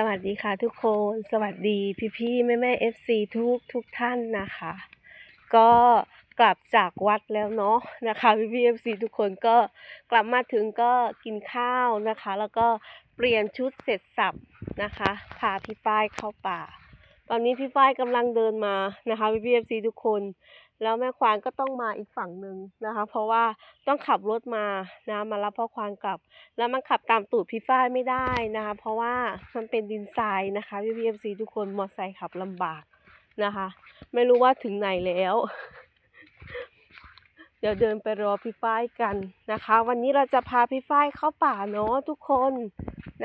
สวัสดีค่ะทุกคนสวัสดีพี่พี่แม่แม่เอฟซีทุกทุกท่านนะคะ ก็กลับจากวัดแล้วเนาะนะคะพี่พี่เอฟซีทุกคนก็กลับมาถึงก็กินข้าวนะคะ แล้วก็เปลี่ยนชุดเสร็จสับนะคะพาพี่ฝ้ายเข้าป่า ตอนนี้พี่ฝ้ายกำลังเดินมานะคะพี่พี่เอฟซีทุกคน แล้วแม่ควานก็ต้องมาอีกฝั่งหนึ่งนะคะ เพราะว่าต้องขับรถมานะมารับพ่อควานกลับ แล้วมันขับตามตูดพี่ฝ้ายไม่ได้นะคะ เพราะว่ามันเป็นดินทรายนะคะพี่พีเอฟซีทุกคนมอเตอร์ไซค์ขับลำบากนะคะ ไม่รู้ว่าถึงไหนแล้ว เดี๋ยวเดินไปรอพี่ฝ้ายกันนะคะ วันนี้เราจะพาพี่ฝ้ายเข้าป่าเนาะทุกคน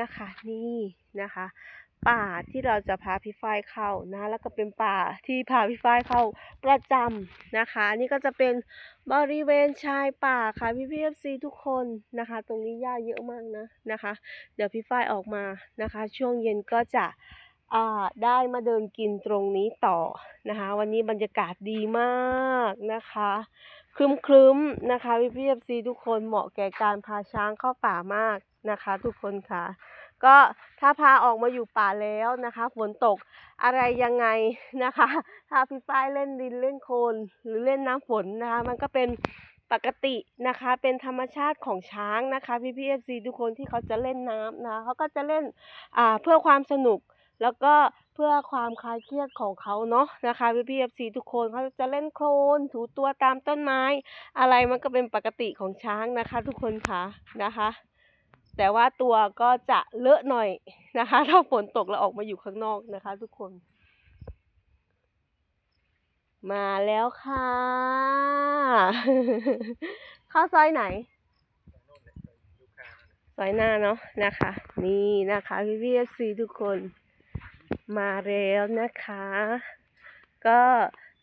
นะคะ นี่นะคะ ป่าที่เราจะพาพี่ฝ้ายเข้านะ แล้วก็เป็นป่าที่พาพี่ฝ้ายเข้าประจำนะคะ นี่ก็จะเป็นบริเวณชายป่าค่ะพี่พีเอฟซีทุกคนนะคะ ตรงนี้หญ้าเยอะมากนะนะคะ เดี๋ยวพี่ฝ้ายออกมานะคะ ช่วงเย็นก็จะอ่าได้มาเดินกินตรงนี้ต่อนะคะ วันนี้บรรยากาศดีมากนะคะครึ้มครึ้มๆนะคะพี่พีเอฟซีทุกคนเหมาะแก่การพาช้างเข้าป่ามากนะคะ ทุกคนค่ะ ก็ถ้าพาออกมาอยู่ป่าแล้วนะคะฝนตกอะไรยังไงนะคะถ้าพี่ฝ้ายเล่นดินเล่นโคลนหรือเล่นน้ำฝนนะคะ มันก็เป็นปกตินะคะ เป็นธรรมชาติของช้างนะคะพี่พีเอฟซีทุกคนที่เขาจะเล่นน้ำนะเขาก็จะเล่นอ่าเพื่อความสนุกแล้วก็เพื่อความคลายเครียดของเขาเนาะนะคะพี่พีเอฟซีทุกคนเขาจะเล่นโคลนถูตัวตามต้นไม้ อะไรมันก็เป็นปกติของช้างนะคะ ทุกคนค่ะนะคะ แต่ว่าตัวก็จะเลอะหน่อยนะคะ ถ้าฝนตกแล้วออกมาอยู่ข้างนอกนะคะ ทุกคน มาแล้วค่ะเข้าซอยไหนซอยหน้าเนาะนะคะ นี่นะคะพี่พีเอฟซีทุกคนมาแล้วนะคะ ก็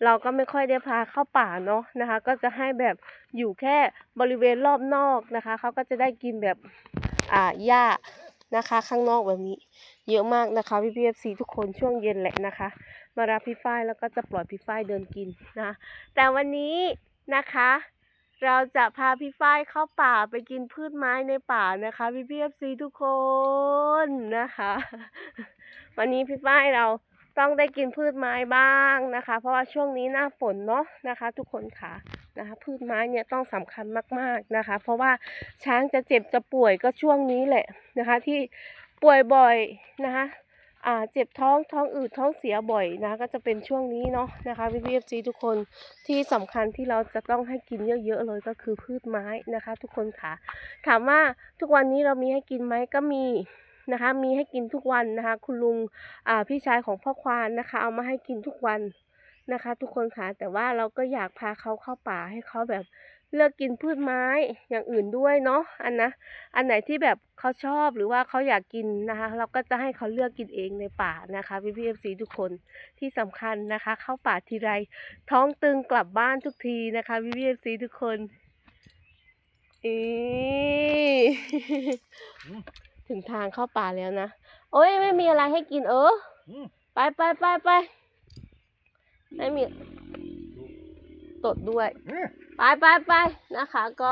เราก็ไม่ค่อยได้พาเข้าป่าเนาะนะคะ ก็จะให้แบบอยู่แค่บริเวณรอบนอกนะคะเขาก็จะได้กินแบบ อ่าหญ้านะคะ ข้างนอกแบบนี้ เยอะมากนะคะพี่พีเอฟซีทุกคนช่วงเย็นแหละนะคะ มารับพี่ฝ้ายแล้วก็จะปล่อยพี่ฝ้ายเดินกินนะคะแต่วันนี้นะคะ เราจะพาพี่ฝ้ายเข้าป่าไปกินพืชไม้ในป่านะคะพี่พีเอฟซีทุกคนนะคะ วันนี้พี่ฝ้ายเรา ต้องได้กินพืชไม้บ้างนะคะ เพราะว่าช่วงนี้หน้าฝนเนาะนะคะ ทุกคนค่ะนะคะ พืชไม้เนี่ยต้องสำคัญมากๆนะคะ เพราะว่าช้างจะเจ็บจะป่วยก็ช่วงนี้แหละนะคะ ที่ป่วยบ่อยนะคะอ่าเจ็บท้องท้องอืดท้องเสียบ่อยนะก็จะเป็นช่วงนี้เนาะนะคะพี่พีเอฟซีทุกคนที่สำคัญที่เราจะต้องให้กินเยอะๆเลยก็คือพืชไม้นะคะ ทุกคนค่ะ ถามว่าทุกวันนี้เรามีให้กินไหมก็มี นะคะ มีให้กินทุกวันนะคะ คุณลุงอ่าพี่ชายของพ่อควานนะคะ เอามาให้กินทุกวันนะคะ ทุกคนค่ะแต่ว่าเราก็อยากพาเขาเข้าป่าให้เขาแบบเลือกกินพืชไม้อย่างอื่นด้วยเนาะอันนะอันไหนที่แบบเขาชอบหรือว่าเขาอยากกินนะคะ เราก็จะให้เขาเลือกกินเองในป่านะคะพี่พี่เอฟซีทุกคนที่สำคัญนะคะ เข้าป่าทีไรท้องตึงกลับบ้านทุกทีนะคะพี่พี่เอฟซีทุกคนอี ถึงทางเข้าป่าแล้วนะ โอ้ยไม่มีอะไรให้กินเอออืมไปไปไปไปไม่มี ตดด้วยอืมไปไปไปนะคะ ก็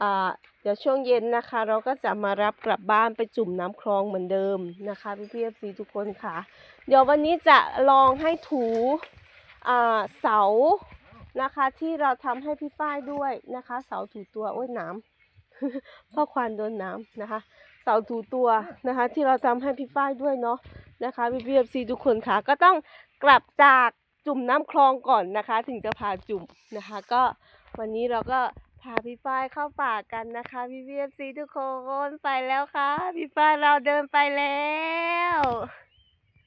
อ่าเดี๋ยวช่วงเย็นนะคะ เราก็จะมารับกลับบ้านไปจุ่มน้ำคลองเหมือนเดิมนะคะพี่พี่เอฟซีทุกคนค่ะ เดี๋ยววันนี้จะลองให้ถูอ่าเสานะคะ ที่เราทำให้พี่ฝ้ายด้วยนะคะ เสาถูตัวโอ้ยน้ำพ่อควานโดนน้ำนะคะ เสาถูตัวนะคะ ที่เราทำให้พี่ฝ้ายด้วยเนาะนะคะพี่พีเอฟซีทุกคนค่ะ ก็ต้องกลับจากจุ่มน้ำคลองก่อนนะคะ ถึงจะพาจุ่มนะคะ ก็วันนี้เราก็พาพี่ฝ้ายเข้าป่ากันนะคะพี่พีเอฟซีทุกคนไปแล้วค่ะพี่ฝ้ายเราเดินไปแล้ว